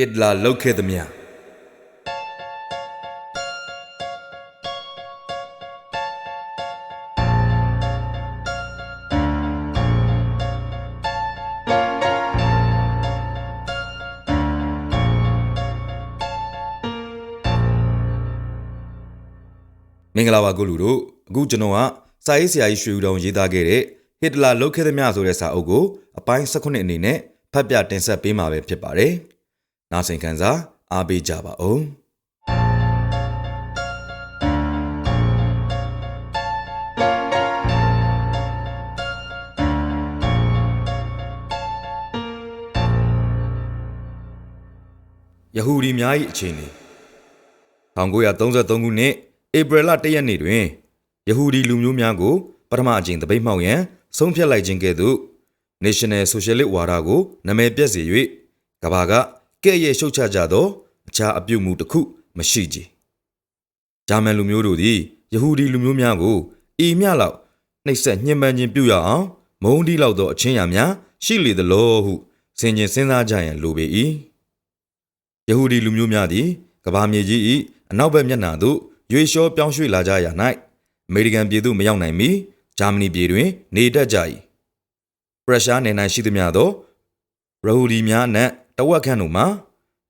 ဟစ်တလာလုတ်ခဲ့သမျှမင်္ဂလာပါကိုလူတို့အခုကျွန်တော်ကစာရေးဆရာကြီးရွှေဦးတောင်ရေးသားခဲ့တဲ့ဟစ်တလာလုတ်ခဲ့သမျှဆိုတဲ့စာအုပ်ကိုအပိုင်း18အနေနဲ့ဖတ်ပြတင်ဆက်ပေးမှာပဲဖြစ်ပါတယ်။ နားဆင်ခံစားအားပေးကြပါဦး။ယဟူဒီများ၏အခြေအနေ1933ခုနှစ်ဧပြီလ1ရက်နေ့တွင်ယဟူဒီလူမျိုးများကိုပထမအကြိမ်တပိတ်မှောက်ရန်ဆုံးဖြတ်လိုက်ခြင်းကဲ့သို့ National Socialist ဝါဒကိုနာမည်ပြက်စေ၍ကဘာက ကဲ့ရဲ့ရှုတ်ချကြသောအခြားအပြုတ်မှုတစ်ခုမရှိကြ။ဂျာမန်လူမျိုးတို့သည်ယဟူဒီလူမျိုးများကိုအီမျှလောက်နှိပ်စက်ညှဉ်းပန်းခြင်းပြုရအောင်မုန်းတီးလောက်သောအချင်းရာများရှိလေသလိုဟုဆင်ခြင်စဉ်းစားကြရန်လိုပေ၏။ယဟူဒီလူမျိုးများသည်ကဘာမြေကြီး၏အနောက်ဘက်မျက်နှာသို့ရွေလျှောပြောင်းရွှေ့လာကြရ၌အမေရိကန်ပြည်သို့မရောက်နိုင်မီဂျာမနီပြည်တွင် နေတတ်ကြ၏ပရုရှားနယ်၌ရှိသမျှသောရဟူဒီများနှင့် တဝက်ခန့်တို့မှာ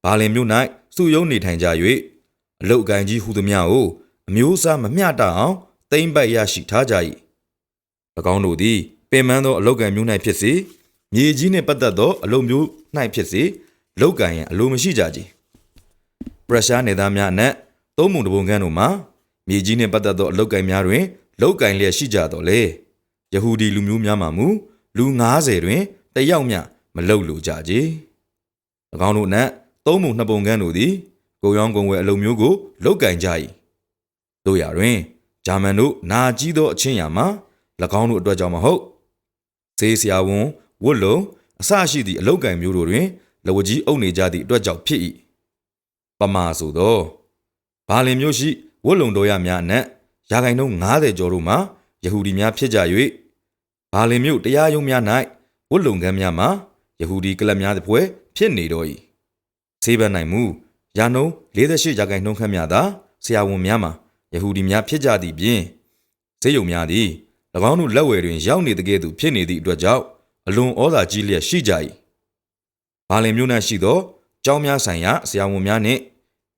ဘာလင်မြို့၌စုယုံနေထိုင်ကြ၍အလုတ်အကိုင်းကြီးဟူသမျှကိုအမျိုးအစားမမျှတအောင်တိမ့်ပတ်ရရှိထားကြ၏၎င်းတို့သည်ပင်ပန်းသောအလုတ်ကန်မျိုး၌ဖြစ်စေမြေကြီးနှင့်ပတ်သက်သောအလုတ်မျိုး၌ဖြစ်စေလုတ်ကန်ရန်အလိုမရှိကြကြ။ပရုရှားနယ်သားများအနက်သုံးပုံတစ်ပုံခန့်တို့မှာမြေကြီးနှင့်ပတ်သက်သောအလုတ်ကင်များတွင်လုတ်ကင်လျက်ရှိကြတော်လေယဟူဒီလူမျိုးများမှာမူလူ90တွင်တစ်ယောက်မျှမလုတ်လိုကြကြ။၎ င်းတို့အနက်သုံးပုံနှစ်ပုံခန့်တို့သည်ကိုရောင်းကုန်ဝယ်အလုပ်မျိုးကိုလုတ်ကင်ကြ၏။တို့ရာတွင်ဂျာမန်တို့နာကြီးသောအချင်းရာမှာ၎င်းတို့အတွက်ကြောင့်မဟုတ်ဈေးဆရာဝန်ဝတ်လုံအစရှိသည့်အလုတ်ကင်မျိုးတို့တွင်လဝကြီးအုပ်နေကြသည့်အတွက်ကြောင့်ဖြစ်၏။ပမာဆိုသောဘာလင်မြို့ရှိဝတ်လုံတော်ရများအနက်ရာခိုင်နှုန်း90ကျော်တို့မှာယဟူဒီများဖြစ်ကြ၍ဘာလင်မြို့တရားရုံးများ၌ဝတ်လုံခန်းများမှာယဟူဒီကလပ်များသဖွယ် ဖြစ်နေတော်၏ဆေးဘက်၌မူရာနှုန်း48ရာခိုင်နှုန်းခန့်များသာဆရာဝန်များမှာယဟူဒီများဖြစ်ကြသည့်ပြင်ဈေးရုံများသည်၎င်းတို့လက်ဝယ်တွင် ရောက်နေတကယ်သို့ဖြစ်နေသည့်အတွက်ကြောင့်အလွန်ဩဇာကြီးလျက်ရှိကြ၏ဘာလင်မြို့၌ရှိသောကျောင်းများဆိုင်ရာဆရာဝန်များနှင့်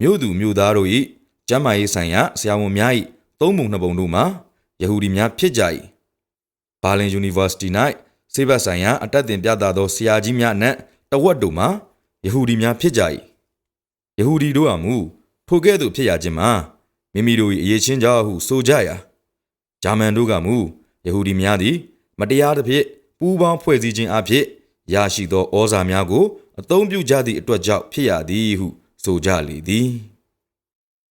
မြို့သူမြို့သားတို့၏ကျမ်းမာရေးဆိုင်ရာဆရာဝန်များ၏သုံးပုံနှစ်ပုံတို့မှာယဟူဒီများဖြစ်ကြ၏။ဘာလင် University ၌ဆေးဘက်ဆိုင်ရာအတက်တင်ပြသသောဆရာကြီးများအနက် တဝက်တို့မှာယဟူဒီများဖြစ်ကြ၏။ယဟူဒီတို့ဟာမူထိုကဲ့သို့ဖြစ်ရခြင်းမှာမိမိတို့၏အရေးချင်းကြောင့်ဟုဆိုကြရာဂျာမန်တို့ကမူယဟူဒီများသည် မတရားသဖြင့်ပူးပေါင်းဖွဲ့စည်းခြင်းအဖြစ်ရရှိသောဩဇာများကိုအသုံးပြုကြသည့်အတွက်ကြောင့်ဖြစ်ရသည်ဟုဆိုကြလေသည်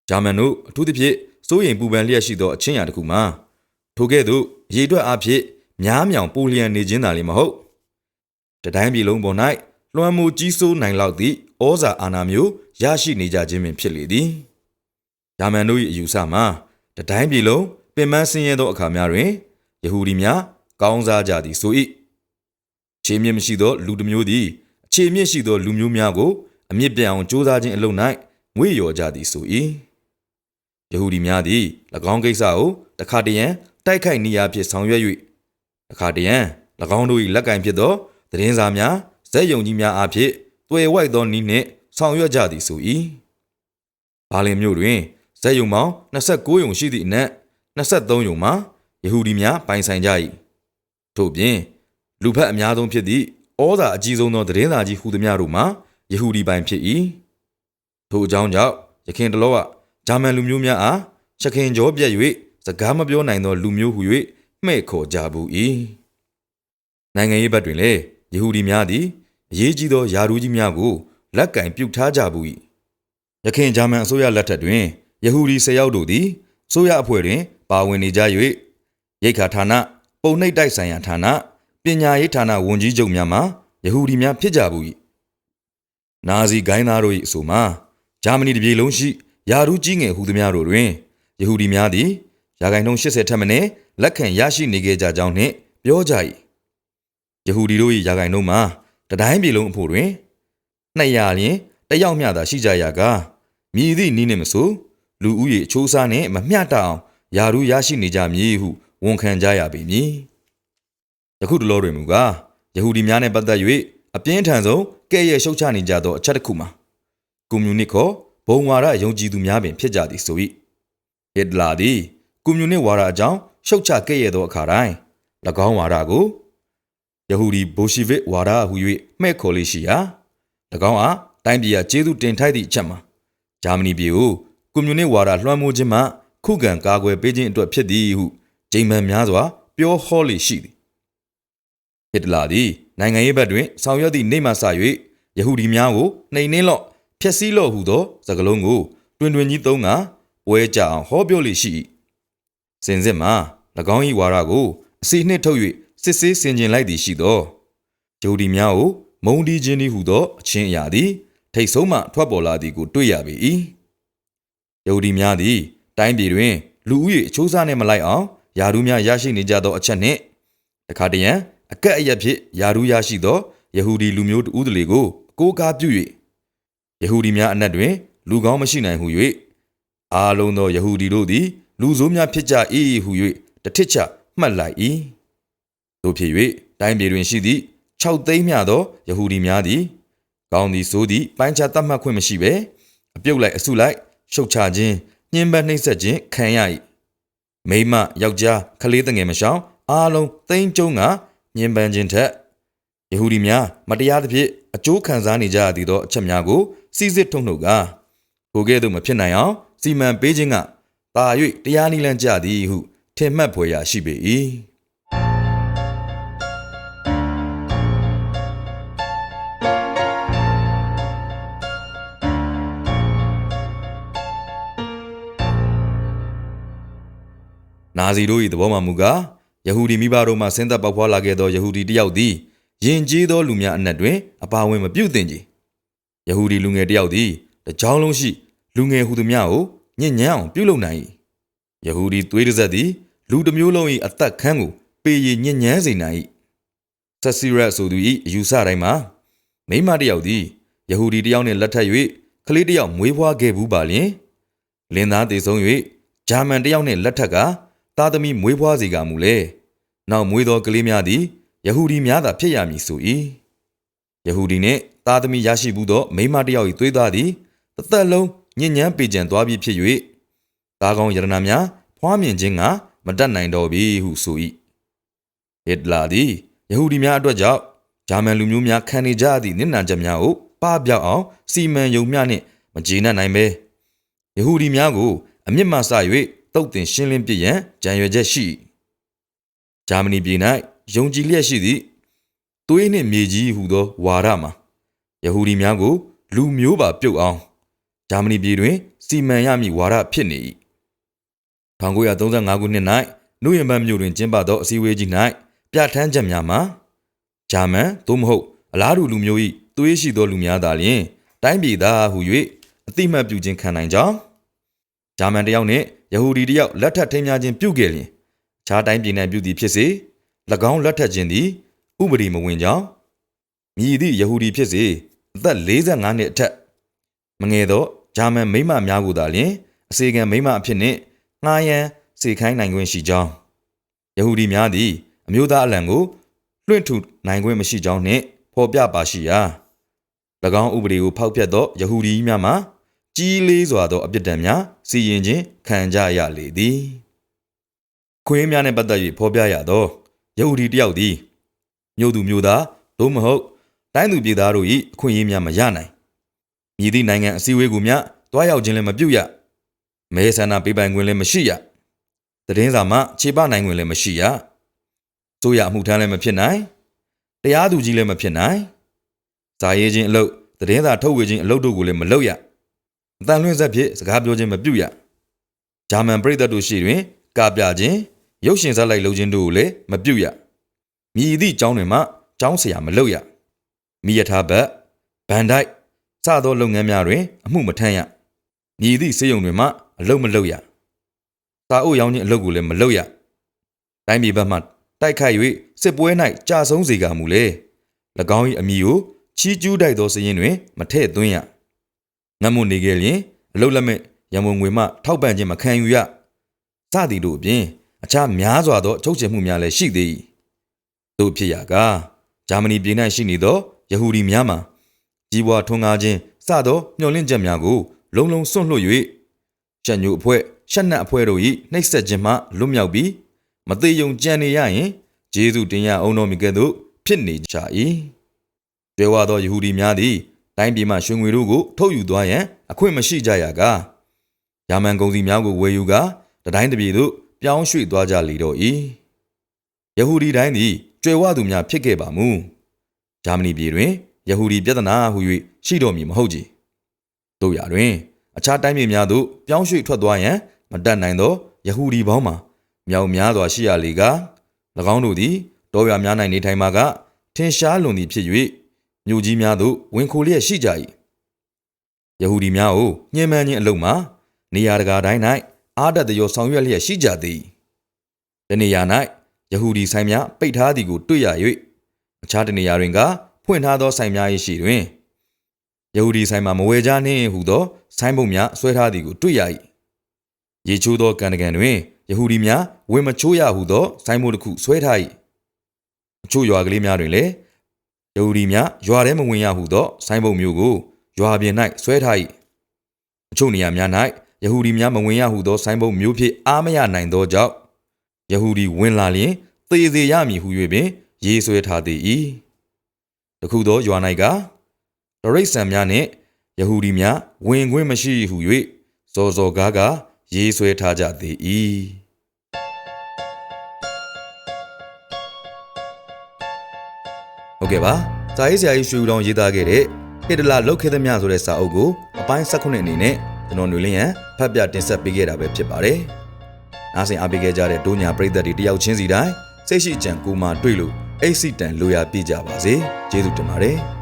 ဂျာမန်တို့အထူးသဖြင့်စိုးရိမ်ပူပန်လျက်ရှိသောအချင်းရာတစ်ခုမှာထိုကဲ့သို့ရေတွက်အဖြစ်များမြောင်ပူလျံနေခြင်းသာလည်းမဟုတ်တတိုင်းပြည်လုံးပေါ်၌ လွှမ်းမိုးကြီးစိုးနိုင်လောက်သည့်ဩဇာအာဏာမျိုးရရှိနေကြခြင်းပင်ဖြစ်လေသည်ဂျာမန်တို့၏အယူဆမှာတတိုင်းပြည်လုံးပင်ပန်းဆင်းရဲသောအခါများတွင်ယဟူဒီများကောင်းစားကြသည်ဆို၏ခြေမြင့်မရှိသောလူတစ်မျိုးသည်အခြေမြင့်ရှိသောလူမျိုးများကိုအမြင့်ပြတ်အောင်ကြိုးစားခြင်းအလုပ်၌ငွေလျော်ကြသည်ဆို၏ယဟူဒီများသည်၎င်းကိစ္စကိုတခါတရံတိုက်ခိုက်နေရာဖြစ်ဆောင်ရွက်၍တခါတရံ၎င်းတို့၏လက်ကင်ဖြစ်သောသတင်းစာများ ဇက်ယုံကြီးများအားဖြင့်တွေ့ဝိုက်သောနည်းနှင့်ဆောင်ရွက်ကြသည်ဆို၏ဘာလင်မြို့တွင်ဇက်ယုံပေါင်း29ယုံရှိသည့်အနက်23ယုံမှာယဟူဒီများပိုင်ဆိုင်ကြ၏ထို့ပြင်လူဖက်အများဆုံးဖြစ်သည့်ဩဇာအကြီးဆုံးသောသတင်းစာကြီးဟူသည်များတို့မှာယဟူဒီပိုင်ဖြစ်၏ထို့အကြောင်းကြောင့်ယခင်တလောကဂျာမန်လူမျိုးများအားရှခင်ကြောပြက်၍စကားမပြောနိုင်သောလူမျိုးဟူ၍မှဲ့ခေါ်ကြဘူး၏နိုင်ငံရေးဘက်တွင်လည်းယဟူဒီများသည် အရေးကြီးသောယာရူးကြီးများကိုလက်ကင်ပြုတ်ထားကြဘူး၏ယခင်ဂျာမန်အစိုးရလက်ထက်တွင်ယဟူဒီ၁၀ယောက်တို့သည်အစိုးရအဖွဲ့တွင် ပါဝင်နေကြ၍ရိတ်ခါဌာနပုံနှိပ်တိုက်ဆိုင်ရာဌာနပညာရေးဌာနဝန်ကြီးချုပ်များမှာယဟူဒီများဖြစ်ကြဘူး၏နာဇီဂိုင်းသားတို့၏အဆိုမှာဂျာမနီတစ်ပြည်လုံးရှိယာရူးကြီးငယ်ဟူသည်များတို့တွင်ယဟူဒီများသည်ရာခိုင်နှုန်း80ထက်မနည်းလက်ခံရရှိနေခဲ့ကြကြောင်းနှင့်ပြောကြ၏ယဟူဒီတို့၏ရာခိုင်နှုန်းမှာ တတိုင်းပြည်လုံးအဖို့တွင်200လျင်တယောက်မျှသာရှိကြရာကမြည်သည့်နီးနှင့်မဆိုလူဦးရေအချိုးအစားနှင့်မမျှတအောင်ယာရုရရှိနေကြမည်ဟုဝန်ခံကြရပေမည်ယခုတလောတွင်မူကားယဟူဒီများနှင့်ပတ်သက်၍အပြင်းထန်ဆုံးကဲ့ရဲ့ရှုတ်ချနေကြသောအချက်တစ်ခုမှာကွန်မြူနစ်ခေါ်ဘုံဝါဒယုံကြည်သူများပင်ဖြစ်ကြသည်ဆို၏ဟစ်တလာသည်ကွန်မြူနစ်ဝါဒအကြောင်းရှုတ်ချကဲ့ရဲ့သောအခါတိုင်း၎င်းဝါဒကို ယဟူဒီဘိုရှီဗစ်ဝါဒဟု၍မှဲ့ခေါ်လေးရှိရာ၎င်းအားတိုင်းပြည်ကကျေးဇူးတင်ထိုက်သည့်အချက်မှာဂျာမနီပြည်ကိုကွန်မြူနစ်ဝါဒလွှမ်းမိုးခြင်းမှခုခံကာကွယ်ပေးခြင်းအတွက်ဖြစ်သည်ဟုဂျိမ်းမန်များစွာပြောဟောလေရှိသည်ဟစ်တလာသည်နိုင်ငံရေးဘက်တွင်ဆောင်ရွက်သည့်နေ့မှစ၍ယဟူဒီများကိုနှိမ်နှင်းလော့ဖျက်ဆီးလော့ဟုသောစကားလုံးကိုတွင်တွင်ကြီးသုံးကပွဲကြအောင်ဟောပြောလေရှိ၏စင်စစ်မှာ၎င်း၏ဝါဒကိုအစီနှင့်ထုတ်၍ စစ်ဆေးဆင်ခြင်လိုက်သည်ရှိသောဂျူဒီများကိုမုံဒီခြင်းသည်ဟုသောအချင်းအရာသည်ထိတ်ဆုံးမှထွက်ပေါ်လာသည်ကိုတွေ့ရပေ၏ယဟူဒီများသည် တိုင်းပြည်တွင် လူဦးရေအချိုးစားနှင့်မလိုက်အောင်ယာရုများရရှိနေကြသောအချက်နှင့်တခါတရံအကက်အရက်ဖြင့်ယာရုရရှိသောယဟူဒီလူမျိုးတဦးတလေကိုအကိုးကားပြု၍ယဟူဒီများအနက်တွင် လူကောင်းမရှိနိုင်ဟု၍အားလုံးသောယဟူဒီတို့သည် လူဆိုးများဖြစ်ကြ၏ဟု၍တထစ်ချမှတ်လိုက်၏ တို့ဖြစ်၍တိုင်းပြည်တွင်ရှိသည့်6သိန်းမြသောယဟူဒီများသည်ကောင်းသည်ဆိုသည်ပိုင်းခြားသတ်မှတ်ခွင့်မရှိဘဲအပြုတ်လိုက်အစုလိုက်ရှုတ်ချခြင်းညှဉ်းပန်းနှိပ်စက်ခြင်းခံရ၏မိန်းမယောက်ျားကလေးတငယ်မရှောင်အားလုံးသိန်းကျုံကညှဉ်းပန်းခြင်းထက်ယဟူဒီများမတရားသဖြင့်အကျိုးခံစားနေကြရသည်သောအချက်များကိုစီစစ်ထုတ်နှုတ်ကာကိုကဲ့သို့မဖြစ်နိုင်အောင်စီမံပေးခြင်းကတာ၍တရားနည်းလမ်းကြသည်ဟုထင်မှတ်ဖွယ်ရာရှိပေ၏ နာဇီတို့၏သဘောမှမူကားယဟူဒီမိဘတို့မှဆင်းသက်ပေါက်ဖွာလာခဲ့သောယဟူဒီတယောက်သည်ယဉ်ကျေးသောလူများအနက်တွင်အပါဝင်မပြုတ်သင့်ကြ။ယဟူဒီလူငယ်တယောက်သည်တကြောင်လုံးရှိလူငယ်ဟူသည်များကိုညဉ့်ညမ်းအောင်ပြုလုပ်နိုင်၏။ယဟူဒီသွေးတစ်ဆက်သည်လူတစ်မျိုးလုံး၏အသက်ခန်းကိုပေရညဉ့်ညမ်းစေနိုင်၏။ဆက်စီရက်ဆိုသူ၏အယူဆတိုင်းမှာမိန်းမတစ်ယောက်သည်ယဟူဒီတယောက်နှင့်လက်ထပ်၍ကလေးတစ်ယောက်မွေးဖွားခဲ့ဘူးပါလျင်လင်သားတည်ဆုံး၍ဂျာမန်တစ်ယောက်နှင့်လက်ထက်က သားသမီးမွေးဖွားစေကမူလေ။နောက်မွေးသောကလေးများသည်ယဟူဒီများသာဖြစ်ရမည်ဆို၏ယဟူဒီနှင့်သားသမီးရရှိဘူးသောမိန်းမတစ်ယောက်၏သွေးသားသည်တစ်သက်လုံးညဉ့်ညမ်းပေကြံသွားပြီးဖြစ်၍သားကောင်းယရနာများဖွားမြင်ခြင်းကမတတ်နိုင်တော့ပြီဟုဆို၏ဟစ်လာသည်ယဟူဒီများအတွက်ကြောင့်ဂျာမန်လူမျိုးများခံနေကြသည့်နစ်နာချက်များကိုပပျောက်အောင်စီမံယုံမျှနှင့်မကျေနပ်နိုင်ပဲယဟူဒီများကိုအမြင့်မှစ၍ တုတ်တင်ရှင်းလင်းပြရန်ကြံရွယ်ချက်ရှိဂျာမနီပြည်၌ယုံကြည်လျက်ရှိသည့်သွေးနှင့်မြေကြီးဟူသောဝါဒမှာယဟူဒီများကို လူမျိုးပါပြုတ်အောင်ဂျာမနီပြည်တွင် စီမံရမည့်ဝါဒဖြစ်နေ၏1935ခုနှစ်၌နုယံဘတ်မြို့တွင်ကျင်းပသောအစည်းအဝေးကြီး၌ပြဋ္ဌာန်းချက်များမှာဂျာမန်သို့မဟုတ်အလားတူလူမျိုး၏သွေးရှိသောလူများသာလျှင်တိုင်းပြည်သားဟု၍အတိမတ်ပြုခြင်းခံနိုင်ကြောင်း ဂျာမန်တယောက်နှင့်ယဟူဒီတယောက်လက်ထပ်ထိမ်းများခြင်းပြုခဲ့လျင်ခြားတိုင်းပြည်၌ပြုသည်ဖြစ်စေ၎င်းလက်ထက်ခြင်းသည်ဥပဒေမဝင်ကြောင်းမြည်သည့်ယဟူဒီဖြစ်စေအသက်45နှစ်အထက်မငယ်သောဂျာမန်မိမများကိုသာလျှင်အစေခံမိမအဖြစ်နှင့်ငှားရန်စေခိုင်းနိုင်ခွင့်ရှိကြောင်းယဟူဒီများသည်အမျိုးသားအလံကိုလွှင့်ထူနိုင်ခွင့်မရှိကြောင်းနှင့်ဖော်ပြပါရှိရာ၎င်းဥပဒေကိုဖောက်ဖျက်သောယဟူဒီများမှာ ကြီးလေးစွာသောအပြစ်ဒဏ်များစီရင်ခြင်းခံကြရလေသည်ခွေးများနှင့်ပတ်သက်၍ဖော်ပြရသောယဟူဒီတယောက်သည်မြို့သူမြို့သားသို့မဟုတ်တိုင်းသူပြည်သားတို့၏အခွင့်အရေးများမရနိုင်မြည်သည့်နိုင်ငံအစည်းအဝေးကိုများတွားရောက်ခြင်းလည်းမပြုရမဲဆန္ဒပေးပိုင်ခွင့်လည်းမရှိရသတင်းစာမှခြေပနိုင်ခွင့်လည်းမရှိရဆိုရအမှုထမ်းလည်းမဖြစ်နိုင်တရားသူကြီးလည်းမဖြစ်နိုင်ဇာရေးခြင်းအလုပ်သတင်းစာထုတ်ဝေခြင်းအလုပ်တို့ကိုလည်းမလုပ်ရ အတန်လွင့်ဆက်ဖြင့်စကားပြောခြင်းမပြုရဂျာမန်ပြည်သက်တို့ရှိတွင် ကာပြခြင်းရုပ်ရှင်ဇာတ်လိုက်လုပ်ခြင်းတို့ကိုလည်းမပြုတ်ရမြည်သည့်ကျောင်းတွင်မှကျောင်းဆရာမလုပ်ရမိယထာဘတ်ဗန်ဒိုက်စသောလုပ်ငန်းများတွင် အမှုမထမ်းရမြည်သည့်စေယုံတွင်မှအလုပ်မလုပ်ရစာအုပ်ရောင်းခြင်းအလုပ်ကိုလည်းမလုပ်ရတိုင်းပြည်ဘက်မှတိုက်ခိုက်၍စစ်ပွဲ၌ကြာဆုံးစေကမူလေ၎င်း၏အမည်ကိုချီးကျူးတိုက်သောစည်ရင်တွင် မထည့်သွင်းရ ငတ်မွနေခဲ့လျင်အလုတ်လက်မဲ့ရန်ပုံငွေမှထောက်ပံ့ခြင်းမခံယူရစသည်တို့အပြင်အခြားများစွာသောချုပ်ချယ်မှုများလည်းရှိသည်တို့ဖြစ်ရာကဂျာမနီပြည်၌ရှိနေသောယဟူဒီများမှာကြီးပွားထွန်းကားခြင်းစသောမျှော်လင့်ချက်များကိုလုံလုံစွန့်လွတ်၍ရှက်ညိုအဖွဲ့ရှက်နတ်အဖွဲ့တို့၏နှိပ်စက်ခြင်းမှလွတ်မြောက်ပြီးမသေးယုံကြံနေရရင်ဂျေဇုတင်ရအောင်တော်မူကဲ့သို့ဖြစ်နေကြ၏ကျွဲဝါသောယဟူဒီများသည် တိုင်းပြည်မှရွှေငွေတို့ကိုထုတ်ယူသွားရန်အခွင့်မရှိကြရကယာမန်ကုန်စီများကိုဝယ်ယူကာတတိုင်းတစ်ပြည်သို့ပြောင်းရွှေ့သွားကြလေတော့၏ယဟူဒီတိုင်းသည်ကျွဲဝသူများဖြစ်ခဲ့ပါမူဂျာမနီပြည်တွင်ယဟူဒီပြဿနာဟု၍ရှိတော်မူမဟုတ်ကြ။တို့ရတွင်အခြားတိုင်းပြည်များသို့ပြောင်းရွှေ့ထွက်သွားရန်မတတ်နိုင်သောယဟူဒီပေါင်းမှာမြောက်များစွာရှိရလေက၎င်းတို့သည်တောရွာများ၌နေထိုင်မှာကထင်ရှားလွန်သည်ဖြစ်၍ မြို့ကြီးများသို့ဝင်ခိုလျက်ရှိကြ၏။ယဟူဒီများကိုညှဉ်းပန်းခြင်းအလုံးမှာနေရာတကာတိုင်း၌အာဒတ်တရောဆောင်ရွက်လျက်ရှိကြသည်။တနေရာ၌ယဟူဒီဆိုင်များပိတ်ထားသည်ကိုတွေ့ရ၍အခြားတနေရာတွင်ကဖွင့်ထားသောဆိုင်များ၏ရှိတွင်ယဟူဒီဆိုင်မှာမဝယ်ကြနှင့်ဟုသောဆိုင်ပုံများဆွဲထားသည်ကိုတွေ့ရ၏ရေချိုးသောကံတကံတွင်ယဟူဒီများဝင်မချိုးရဟုသောဆိုင်ပုံတစ်ခုဆွဲထား၏အချို့ရွာကလေးများတွင်လည်း ယဟူဒီများရွာထဲမဝင်ရဟုသောဆိုင်ပုံမျိုးကိုရွာပြင်၌ဆွဲထား၏အချို့နေရာများ၌ယဟူဒီများမဝင်ရဟုသောဆိုင်ပုံမျိုးဖြင့်အားမရနိုင်သောကြောင့်ယဟူဒီဝင်လာလျင်သေစေရမည်ဟု၍ပင်ရေးဆွဲထားသည်၏တခုသောရွာ၌ကဒရိတ်ဆန်များနှင့်ယဟူဒီများဝင်ခွင့်မရှိဟု၍စောစောကားကရေးဆွဲထားကြသည်၏ ဟုတ်ကဲ့ပါစာရေးဆရာကြီးရွှေဦးတောင်ရေးသားခဲ့တဲ့ဟစ်တလာလုတ်ခဲသမျှဆိုတဲ့စာအုပ်ကိုအပိုင်း၁၉အနေနဲ့ကျွန်တော်ຫນွေလင်းရန်ဖတ်ပြတင်ဆက်ပေးခဲ့တာပဲဖြစ်ပါတယ်။နားဆင်အားပေးခဲ့ကြတဲ့ဒိုညာပရိသတ်တွေတယောက်ချင်းစီတိုင်းစိတ်ရှိကြံကိုမှတွေ့လို့အိတ်စီတန်လိုရာပြကြပါစေ။ကျေးဇူးတင်ပါတယ်။